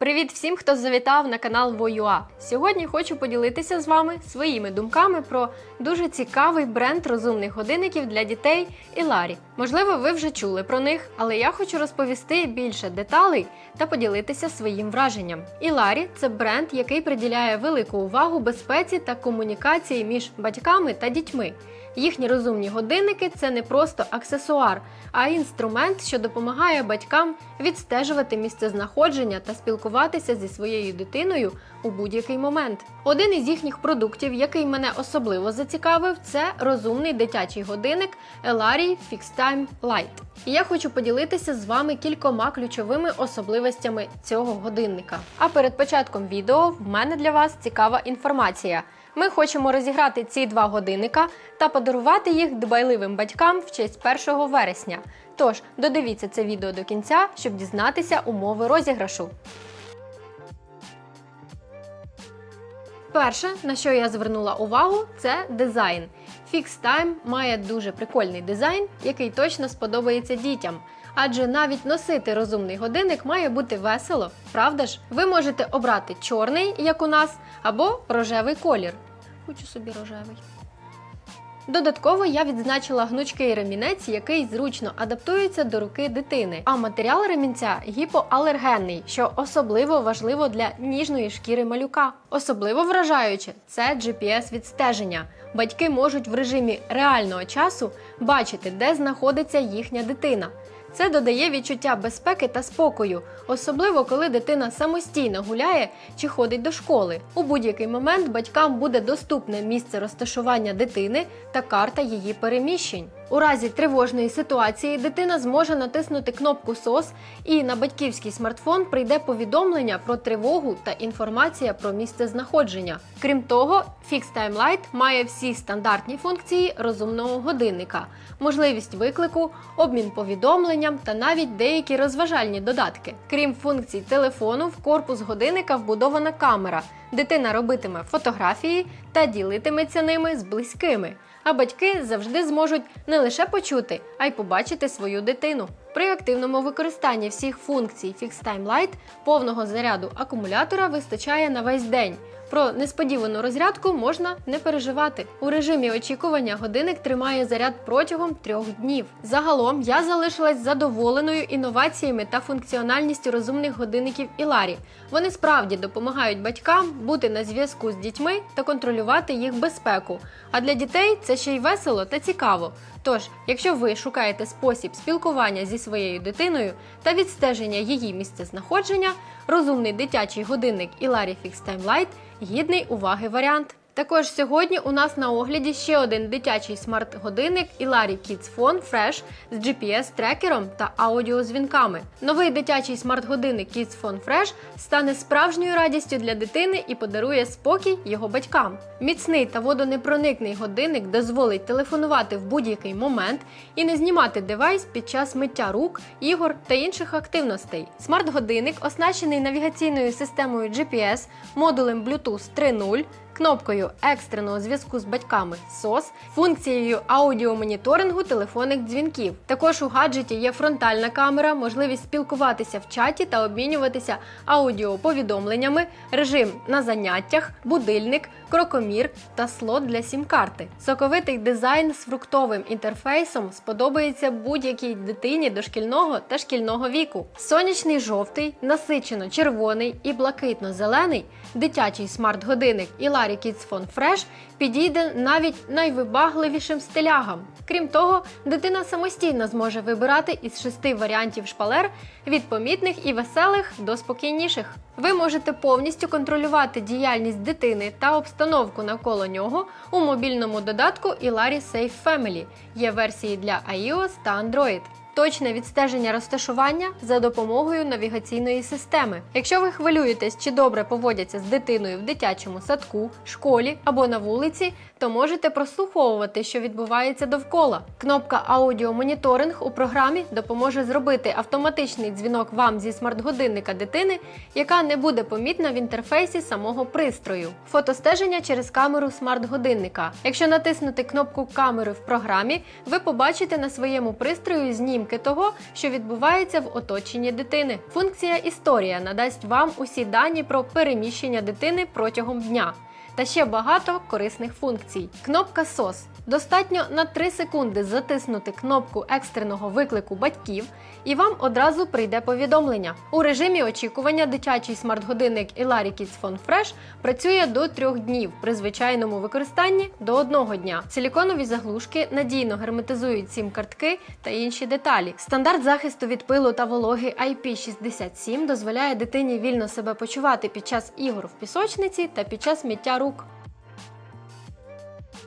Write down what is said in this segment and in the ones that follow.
Привіт всім, хто завітав на канал Воюа. Сьогодні хочу поділитися з вами своїми думками про дуже цікавий бренд розумних годинників для дітей Іларі. Можливо, ви вже чули про них, але я хочу розповісти більше деталей та поділитися своїм враженням. Іларі це бренд, який приділяє велику увагу безпеці та комунікації між батьками та дітьми. Їхні розумні годинники це не просто аксесуар, а інструмент, що допомагає батькам відстежувати місцезнаходження та спілкуватися зі своєю дитиною у будь-який момент. Один із їхніх продуктів, який мене особливо зацікавив, це розумний дитячий годинник Elari FixTime Lite. І я хочу поділитися з вами кількома ключовими особливостями цього годинника. А перед початком відео в мене для вас цікава інформація. Ми хочемо розіграти ці два годинника та подарувати їх дбайливим батькам в честь 1 вересня. Тож додивіться це відео до кінця, щоб дізнатися умови розіграшу. Перше, на що я звернула увагу, це дизайн. Fix Time має дуже прикольний дизайн, який точно сподобається дітям. Адже навіть носити розумний годинник має бути весело, правда ж? Ви можете обрати чорний, як у нас, або рожевий колір. Хочу собі рожевий. Додатково я відзначила гнучкий ремінець, який зручно адаптується до руки дитини. А матеріал ремінця гіпоалергенний, що особливо важливо для ніжної шкіри малюка. Особливо вражаюче це GPS-відстеження. Батьки можуть в режимі реального часу бачити, де знаходиться їхня дитина. Це додає відчуття безпеки та спокою, особливо коли дитина самостійно гуляє чи ходить до школи. У будь-який момент батькам буде доступне місце розташування дитини та карта її переміщень. У разі тривожної ситуації дитина зможе натиснути кнопку SOS і на батьківський смартфон прийде повідомлення про тривогу та інформація про місце знаходження. Крім того, FixTime Lite має всі стандартні функції розумного годинника, можливість виклику, обмін повідомленням та навіть деякі розважальні додатки. Крім функцій телефону, в корпус годинника вбудована камера. Дитина робитиме фотографії та ділитиметься ними з близькими. А батьки завжди зможуть не лише почути, а й побачити свою дитину. При активному використанні всіх функцій FixTime Lite повного заряду акумулятора вистачає на весь день. Про несподівану розрядку можна не переживати. У режимі очікування годинник тримає заряд протягом трьох днів. Загалом я залишилась задоволеною інноваціями та функціональністю розумних годинників Іларі. Вони справді допомагають батькам бути на зв'язку з дітьми та контролювати їх безпеку. А для дітей це ще й весело та цікаво. Тож, якщо ви шукаєте спосіб спілкування зі своєю дитиною та відстеження її місцезнаходження, розумний дитячий годинник Іларі FixTime Lite гідний уваги варіант. Також сьогодні у нас на огляді ще один дитячий смарт-годинник Ilari Kids Phone Fresh з GPS-трекером та аудіозвінками. Новий дитячий смарт-годинник Kids Phone Fresh стане справжньою радістю для дитини і подарує спокій його батькам. Міцний та водонепроникний годинник дозволить телефонувати в будь-який момент і не знімати девайс під час миття рук, ігор та інших активностей. Смарт-годинник оснащений навігаційною системою GPS, модулем Bluetooth 3.0, кнопкою екстреного зв'язку з батьками SOS, функцією аудіомоніторингу телефонних дзвінків. Також у гаджеті є фронтальна камера, можливість спілкуватися в чаті та обмінюватися аудіоповідомленнями, режим на заняттях, будильник, крокомір та слот для сім-карти. Соковитий дизайн з фруктовим інтерфейсом сподобається будь-якій дитині дошкільного та шкільного віку. Сонячний жовтий, насичено червоний і блакитно-зелений дитячий смарт-годинник Ilari Kids Phone Fresh підійде навіть найвибагливішим стилягам. Крім того, дитина самостійно зможе вибирати із шести варіантів шпалер від помітних і веселих до спокійніших. Ви можете повністю контролювати діяльність дитини та обстановку навколо нього у мобільному додатку Ilari Safe Family. Є версії для iOS та Android. Точне відстеження розташування за допомогою навігаційної системи. Якщо ви хвилюєтесь, чи добре поводяться з дитиною в дитячому садку, школі або на вулиці, то можете прослуховувати, що відбувається довкола. Кнопка аудіомоніторинг у програмі допоможе зробити автоматичний дзвінок вам зі смарт-годинника дитини, яка не буде помітна в інтерфейсі самого пристрою. Фотостеження через камеру смарт-годинника. Якщо натиснути кнопку камери в програмі, ви побачите на своєму пристрою знімки картинки того, що відбувається в оточенні дитини. Функція Історія надасть вам усі дані про переміщення дитини протягом дня. Та ще багато корисних функцій. Кнопка SOS. Достатньо на 3 секунди затиснути кнопку екстреного виклику батьків, і вам одразу прийде повідомлення. У режимі очікування дитячий смарт-годинник Ilari Kids Phone Fresh працює до 3 днів, при звичайному використанні до 1 дня. Силіконові заглушки надійно герметизують сім-картки та інші деталі. Стандарт захисту від пилу та вологи IP67 дозволяє дитині вільно себе почувати під час ігор в пісочниці та під час миття рук.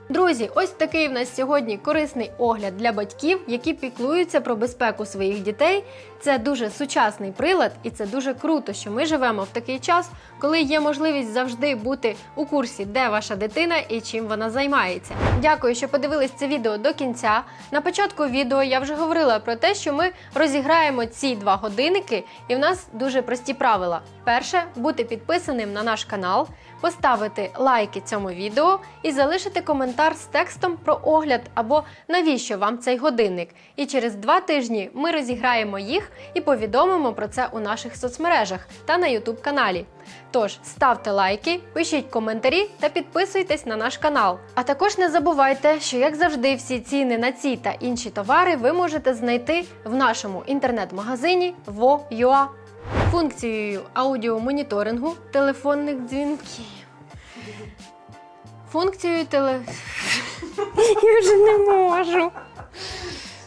Друзі, ось такий в нас сьогодні корисний огляд для батьків, які піклуються про безпеку своїх дітей. Це дуже сучасний прилад, і це дуже круто, що ми живемо в такий час, коли є можливість завжди бути у курсі, де ваша дитина і чим вона займається. Дякую, що подивились це відео до кінця. На початку відео я вже говорила про те, що ми розіграємо ці два годинники, і в нас дуже прості правила. Перше бути підписаним на наш канал, поставити лайки цьому відео і залишити коментар з текстом про огляд або навіщо вам цей годинник. І через два тижні ми розіграємо їх і повідомимо про це у наших соцмережах та на YouTube каналі. Тож ставте лайки, пишіть коментарі та підписуйтесь на наш канал. А також не забувайте, що як завжди, всі ціни на ці та інші товари ви можете знайти в нашому інтернет-магазині Wo.ua. Функцією аудіомоніторингу телефонних дзвінків. Функцією теле. Я вже не можу.